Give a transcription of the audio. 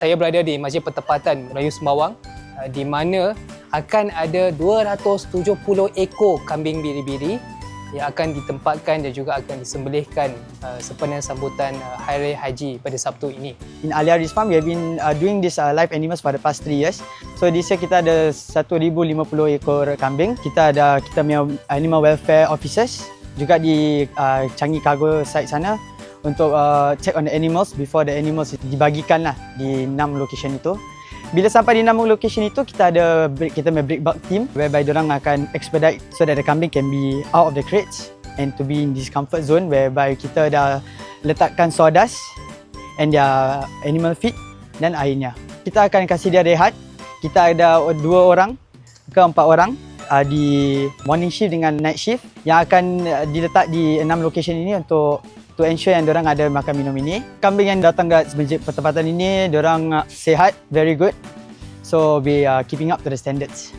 Saya berada di Masjid Pertempatan Melayu Sembawang uh, di mana akan ada 270 ekor kambing biri-biri yang akan ditempatkan dan juga akan disembelihkan uh, sempena sambutan uh, Hari Raya Haji pada Sabtu ini. In Ali Aris Farm, we have been uh, doing this uh, live animals for the past three years. So this year kita ada 1,050 ekor kambing. Kita ada kita punya animal welfare officers juga di uh, Changi Cargo site sana untuk uh, check on the animals before the animals dibagikan lah di enam location itu. Bila sampai di enam location itu kita ada kita punya break bulk team whereby orang akan expedite so that the kambing can be out of the crates and to be in this comfort zone whereby kita dah letakkan sawdust and their animal feed dan airnya. Kita akan kasih dia rehat. Kita ada dua orang ke empat orang uh, di morning shift dengan night shift yang akan uh, diletak di enam location ini untuk to ensure yang orang ada makan minum ini. Kambing yang datang ke masjid pertempatan ini, orang uh, sihat, very good. So we are keeping up to the standards.